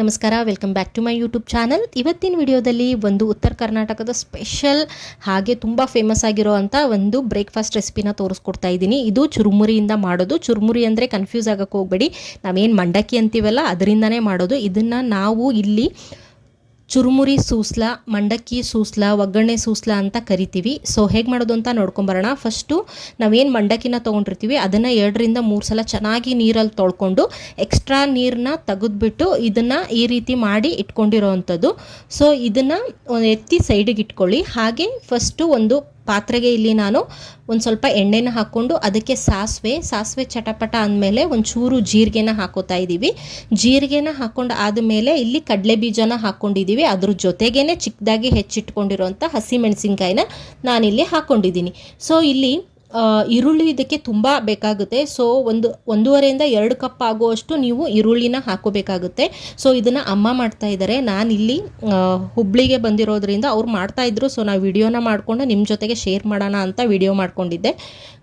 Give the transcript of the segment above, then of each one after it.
ನಮಸ್ಕಾರ. Welcome back to my YouTube channel ಇವತ್ತಿನ ವಿಡಿಯೋದಲ್ಲಿ ಒಂದು ಉತ್ತರ ಕರ್ನಾಟಕದ ಸ್ಪೆಷಲ್ ಹಾಗೆ ತುಂಬ ಫೇಮಸ್ ಆಗಿರೋ ಅಂಥ ಒಂದು ಬ್ರೇಕ್ಫಾಸ್ಟ್ ರೆಸಿಪಿನ ತೋರಿಸ್ಕೊಡ್ತಾ ಇದ್ದೀನಿ. ಇದು ಚುರುಮುರಿಯಿಂದ ಮಾಡೋದು. ಚುರುಮುರಿ ಅಂದರೆ ಕನ್ಫ್ಯೂಸ್ ಆಗೋಕ್ಕೆ ಹೋಗಬೇಡಿ. ನಾವೇನು ಮಂಡಕ್ಕಿ ಅಂತೀವಲ್ಲ, ಅದರಿಂದನೇ ಮಾಡೋದು. ಇದನ್ನು ನಾವು ಇಲ್ಲಿ ಚುರುಮುರಿ ಸೂಸ್ಲ, ಮಂಡಕ್ಕಿ ಸೂಸ್ಲ, ಒಗ್ಗರಣೆ ಸೂಸ್ಲ ಅಂತ ಕರಿತೀವಿ. ಸೊ ಹೇಗೆ ಮಾಡೋದು ಅಂತ ನೋಡ್ಕೊಂಬರೋಣ ಫಸ್ಟು ನಾವೇನು ಮಂಡಕ್ಕಿನ ತೊಗೊಂಡಿರ್ತೀವಿ, ಅದನ್ನು ಎರಡರಿಂದ ಮೂರು ಸಲ ಚೆನ್ನಾಗಿ ನೀರಲ್ಲಿ ತೊಳ್ಕೊಂಡು ಎಕ್ಸ್ಟ್ರಾ ನೀರನ್ನ ತೆಗೆದ್ಬಿಟ್ಟು ಇದನ್ನು ಈ ರೀತಿ ಮಾಡಿ ಇಟ್ಕೊಂಡಿರೋ ಅಂಥದ್ದು ಸೊ ಇದನ್ನು ಎತ್ತಿ ಸೈಡಿಗೆ ಇಟ್ಕೊಳ್ಳಿ. ಹಾಗೆ ಫಸ್ಟು ಒಂದು ಪಾತ್ರೆಗೆ ಇಲ್ಲಿ ನಾನು ಒಂದು ಸ್ವಲ್ಪ ಎಣ್ಣೆನ ಹಾಕ್ಕೊಂಡು ಅದಕ್ಕೆ ಸಾಸಿವೆ ಸಾಸಿವೆ ಚಟಪಟ ಅಂದಮೇಲೆ ಒಂದು ಚೂರು ಜೀರಿಗೆನ ಹಾಕೋತಾ ಇದ್ದೀವಿ ಜೀರಿಗೆನ ಹಾಕ್ಕೊಂಡು ಆದಮೇಲೆ ಇಲ್ಲಿ ಕಡಲೆ ಬೀಜನ ಹಾಕ್ಕೊಂಡಿದ್ದೀವಿ ಅದ್ರ ಜೊತೆಗೇನೆ ಚಿಕ್ಕದಾಗಿ ಹೆಚ್ಚಿಟ್ಕೊಂಡಿರೋಂಥ ಹಸಿಮೆಣಸಿನ್ಕಾಯಿನ ನಾನಿಲ್ಲಿ ಹಾಕ್ಕೊಂಡಿದ್ದೀನಿ ಸೊ ಇಲ್ಲಿ ಈರುಳ್ಳಿ ಇದಕ್ಕೆ ತುಂಬ ಬೇಕಾಗುತ್ತೆ. ಸೊ ಒಂದು, ಒಂದೂವರೆಯಿಂದ ಎರಡು ಕಪ್ ಆಗುವಷ್ಟು ನೀವು ಈರುಳ್ಳಿನ ಹಾಕೋಬೇಕಾಗುತ್ತೆ. ಸೊ ಇದನ್ನು ಅಮ್ಮ ಮಾಡ್ತಾ ಇದ್ದಾರೆ. ನಾನಿಲ್ಲಿ ಇಲ್ಲಿ ಹುಬ್ಳಿಗೆ ಬಂದಿರೋದ್ರಿಂದ ಅವ್ರು ಮಾಡ್ತಾಯಿದ್ರು ಸೊ ನಾವು ವಿಡಿಯೋನ ಮಾಡಿಕೊಂಡು ನಿಮ್ಮ ಜೊತೆಗೆ ಶೇರ್ ಮಾಡೋಣ ಅಂತ ವಿಡಿಯೋ ಮಾಡ್ಕೊಂಡಿದ್ದೆ.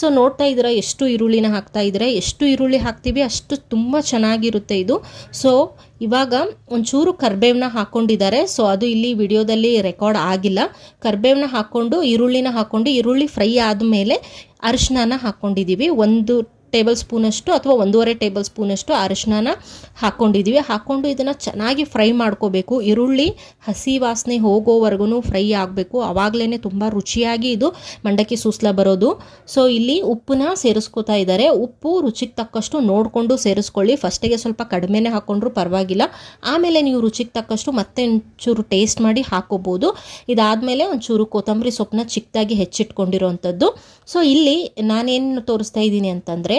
ಸೊ ನೋಡ್ತಾ ಇದ್ದೀರಾ ಎಷ್ಟು ಈರುಳ್ಳಿನ ಹಾಕ್ತಾ ಇದ್ದಾರೆ? ಎಷ್ಟು ಈರುಳ್ಳಿ ಹಾಕ್ತೀವಿ? ಅಷ್ಟು ತುಂಬ ಚೆನ್ನಾಗಿರುತ್ತೆ ಇದು. ಸೊ ಇವಾಗ ಒಂಚೂರು ಕರ್ಬೇವನ್ನ ಹಾಕ್ಕೊಂಡಿದ್ದಾರೆ ಸೊ ಅದು ಇಲ್ಲಿ ವಿಡಿಯೋದಲ್ಲಿ ರೆಕಾರ್ಡ್ ಆಗಿಲ್ಲ. ಕರ್ಬೇವನ್ನ ಹಾಕ್ಕೊಂಡು ಈರುಳ್ಳಿನ ಹಾಕ್ಕೊಂಡು ಈರುಳ್ಳಿ ಫ್ರೈ ಆದಮೇಲೆ ಅರಿಶಿನ ಹಾಕ್ಕೊಂಡಿದ್ದೀವಿ ಒಂದು ಟೇಬಲ್ ಸ್ಪೂನಷ್ಟು ಅಥವಾ ಒಂದೂವರೆ ಟೇಬಲ್ ಸ್ಪೂನಷ್ಟು ಅರಿಶಿನ ಹಾಕ್ಕೊಂಡಿದ್ದೀವಿ ಹಾಕ್ಕೊಂಡು ಇದನ್ನು ಚೆನ್ನಾಗಿ ಫ್ರೈ ಮಾಡ್ಕೋಬೇಕು. ಈರುಳ್ಳಿ, ಹಸಿ ವಾಸನೆ ಹೋಗೋವರೆಗೂ ಫ್ರೈ ಆಗಬೇಕು. ಆವಾಗಲೇ ತುಂಬ ರುಚಿಯಾಗಿ ಇದು ಮಂಡಕ್ಕಿ ಸೂಸ್ಲ ಬರೋದು. ಸೊ ಇಲ್ಲಿ ಉಪ್ಪನ್ನ ಸೇರಿಸ್ಕೋತಾ ಇದ್ದಾರೆ. ಉಪ್ಪು ರುಚಿಗೆ ತಕ್ಕಷ್ಟು ನೋಡಿಕೊಂಡು ಸೇರಿಸ್ಕೊಳ್ಳಿ. ಫಸ್ಟಿಗೆ ಸ್ವಲ್ಪ ಕಡಿಮೆನೇ ಹಾಕ್ಕೊಂಡ್ರು ಪರವಾಗಿಲ್ಲ. ಆಮೇಲೆ ನೀವು ರುಚಿಗೆ ತಕ್ಕಷ್ಟು ಮತ್ತೆ ಒಂಚೂರು ಟೇಸ್ಟ್ ಮಾಡಿ ಹಾಕೋಬೋದು. ಇದಾದಮೇಲೆ ಒಂಚೂರು ಕೊತ್ತಂಬರಿ ಸೊಪ್ಪನ್ನ ಚಿಕ್ಕದಾಗಿ ಹೆಚ್ಚಿಟ್ಕೊಂಡಿರೋವಂಥದ್ದು ಸೊ ಇಲ್ಲಿ ನಾನೇನು ತೋರಿಸ್ತಾ ಇದ್ದೀನಿ ಅಂತಂದರೆ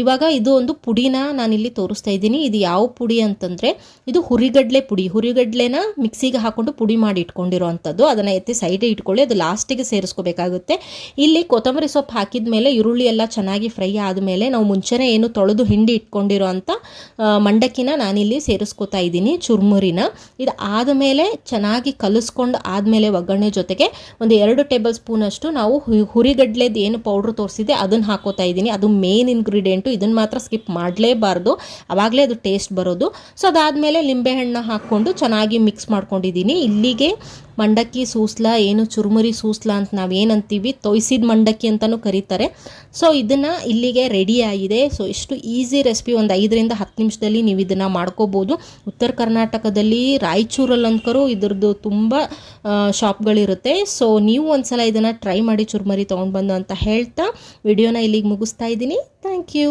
ಇವಾಗ ಇದು ಒಂದು ಪುಡಿನ ನಾನಿಲ್ಲಿ ತೋರಿಸ್ತಾ ಇದ್ದೀನಿ. ಇದು ಯಾವ ಪುಡಿ ಅಂತಂದರೆ, ಇದು ಹುರಿಗಡ್ಲೆ ಪುಡಿ. ಹುರಿಗಡ್ಲೆನ ಮಿಕ್ಸಿಗೆ ಹಾಕ್ಕೊಂಡು ಪುಡಿ ಮಾಡಿ ಇಟ್ಕೊಂಡಿರೋ ಅಂಥದ್ದು ಅದನ್ನು ಎತ್ತಿ ಸೈಡಿಗೆ ಇಟ್ಕೊಳ್ಳಿ, ಅದು ಲಾಸ್ಟಿಗೆ ಸೇರಿಸ್ಕೋಬೇಕಾಗುತ್ತೆ. ಇಲ್ಲಿ ಕೊತ್ತಂಬರಿ ಸೊಪ್ಪು ಹಾಕಿದ ಮೇಲೆ ಈರುಳ್ಳಿ ಎಲ್ಲ ಚೆನ್ನಾಗಿ ಫ್ರೈ ಆದಮೇಲೆ ನಾವು ಮುಂಚೆನೇ ಏನು ತೊಳೆದು ಹಿಂಡಿ ಇಟ್ಕೊಂಡಿರೋ ಅಂಥ ಮಂಡಕ್ಕಿನ ನಾನಿಲ್ಲಿ ಸೇರಿಸ್ಕೊತಾ ಇದ್ದೀನಿ, ಚುರ್ಮುರಿನ. ಇದು ಆದಮೇಲೆ ಚೆನ್ನಾಗಿ ಕಲಿಸ್ಕೊಂಡು ಆದಮೇಲೆ ಒಗ್ಗರಣೆ ಜೊತೆಗೆ ಒಂದು ಎರಡು ಟೇಬಲ್ ಸ್ಪೂನಷ್ಟು ನಾವು ಹುರಿಗಡ್ಲೆದು ಏನು ಪೌಡ್ರ್ ತೋರಿಸಿದೆ ಅದನ್ನು ಹಾಕೋತಾ ಇದ್ದೀನಿ. ಅದು ಮೇನ್ ಇಂಗ್ರೀಡಿಯೆಂಟು ಇದನ್ನು ಮಾತ್ರ ಸ್ಕಿಪ್ ಮಾಡಲೇಬಾರ್ದು. ಆವಾಗಲೇ ಅದು ಟೇಸ್ಟ್ ಬರೋದು. ಸೊ ಅದಾದಮೇಲೆ ಲಿಂಬೆಹಣ್ಣು ಹಾಕ್ಕೊಂಡು ಚೆನ್ನಾಗಿ ಮಿಕ್ಸ್ ಮಾಡ್ಕೊಂಡಿದ್ದೀನಿ. ಇಲ್ಲಿಗೆ ಮಂಡಕ್ಕಿ ಸೂಸ್ಲ, ಏನು ಚುರುಮುರಿ ಸೂಸ್ಲ ಅಂತ ನಾವು ಏನಂತೀವಿ ತೊಯ್ಸಿದ ಮಂಡಕ್ಕಿ ಅಂತಲೂ ಕರೀತಾರೆ. ಸೊ ಇದನ್ನು ಇಲ್ಲಿಗೆ ರೆಡಿ ಆಗಿದೆ. ಸೊ ಇಷ್ಟು ಈಸಿ ರೆಸಿಪಿ ಒಂದು ಐದರಿಂದ ಹತ್ತು ನಿಮಿಷದಲ್ಲಿ ನೀವು ಇದನ್ನು ಮಾಡ್ಕೋಬೋದು. ಉತ್ತರ ಕರ್ನಾಟಕದಲ್ಲಿ ರಾಯಚೂರಲ್ಲಿ ಅಂದ್ಕರು ಇದ್ರದ್ದು ತುಂಬ ಶಾಪ್ಗಳಿರುತ್ತೆ ಸೊ ನೀವು ಒಂದ್ಸಲ ಇದನ್ನು ಟ್ರೈ ಮಾಡಿ ಚುರುಮರಿ ತೊಗೊಂಡು ಬಂದು ಅಂತ ಹೇಳ್ತಾ, ವಿಡಿಯೋನ ಇಲ್ಲಿಗೆ ಮುಗಿಸ್ತಾ ಇದ್ದೀನಿ. Thank you